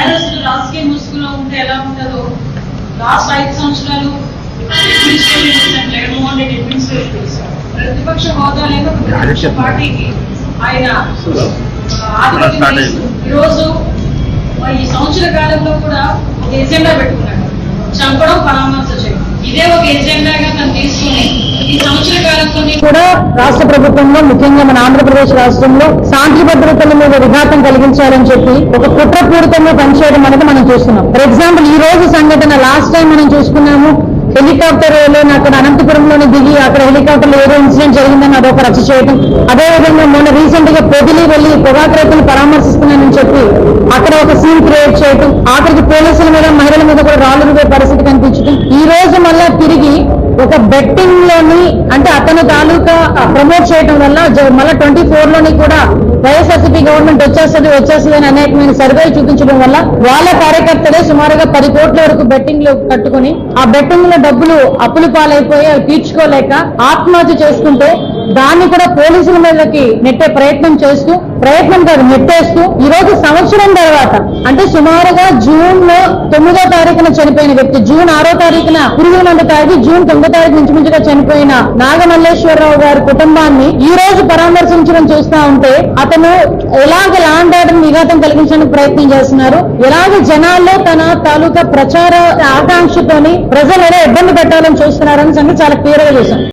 నేరస్తులు రాజకీయ ముసుగులో ఉంటే ఎలా ఉంటుందో? లాస్ట్ ఐదు సంవత్సరాలు జగన్మోహన్ రెడ్డి అడ్మినిస్ట్రేటివ్ చేశారు. ప్రతిపక్ష హోదా లేదా ప్రతిపక్ష పార్టీకి ఆయన ఈరోజు ఈ సంవత్సర కాలంలో కూడా ఒక ఎజెండా పెట్టుకున్నాడు. చంపడం పరామర్శ చేయడం. ఇదే ఒక ఎజెండాగా తను కూడా రాష్ట్ర ప్రభుత్వంలో ముఖ్యంగా మన ఆంధ్రప్రదేశ్ రాష్ట్రంలో శాంతి భద్రతల మీద విఘాతం కలిగించాలని చెప్పి ఒక కుట్రపూరితంగా పనిచేయడం అనేది మనం చూస్తున్నాం. ఫర్ ఎగ్జాంపుల్ ఈ రోజు సంఘటన లాస్ట్ టైం మనం చూసుకున్నాము హెలికాప్టర్లో అక్కడ అనంతపురంలోని దిగి అక్కడ హెలికాప్టర్ ఏదో ఇన్సిడెంట్ జరిగిందని అదొక రచ్చ చేయడం అదే విధంగా మొన్న రీసెంట్గా పొదిలి వెళ్ళి పొగాకు రైతులు పరామర్శిస్తున్నానని చెప్పి అక్కడ ఒక సీన్ క్రియేట్ చేయడం ఆఖరికి పోలీసుల మీద మహిళల మీద కూడా ఒక బెట్టింగ్లోని అంటే అతను తాలూకా ప్రమోట్ చేయడం వల్ల మళ్ళీ మళ్ళా ట్వంటీ ఫోర్లోని కూడా వైఎస్ఆర్సీపీ గవర్నమెంట్ వచ్చేస్తుంది వచ్చేస్తుంది అని అనేకమైన సర్వే చూపించడం వల్ల వాళ్ళ కార్యకర్తలే సుమారుగా పది కోట్ల వరకు బెట్టింగ్లో కట్టుకుని ఆ బెట్టింగ్లో డబ్బులు అప్పులు పాలైపోయి అవి తీర్చుకోలేక ఆత్మహత్య చేసుకుంటే దాన్ని కూడా పోలీసుల మీదకి నెట్టే ప్రయత్నం చేస్తూ ప్రయత్నం కాదు నెట్టేస్తూ ఈ రోజు సంవత్సరం తర్వాత అంటే సుమారుగా జూన్లో తొమ్మిదో తారీఖున చనిపోయిన వ్యక్తి జూన్ ఆరో తారీఖున పురుగు మందు తాగి జూన్ తొమ్మిదో తారీఖు ఇంచుమించుగా చనిపోయిన నాగమల్లేశ్వరరావు గారి కుటుంబాన్ని ఈ రోజు పరామర్శించడం చూస్తా ఉంటే అతను ఎలాగ లాండ్ ఆర్డర్ విఘాతం కలిగించడానికి ప్రయత్నం చేస్తున్నారు. ఎలాగ జనాల్లో తన తాలూకా ప్రచార ఆకాంక్షతోని ప్రజలు ఎలా ఇబ్బంది పెట్టాలని చూస్తున్నారని సంగతి చాలా క్లియర్గా చూసాం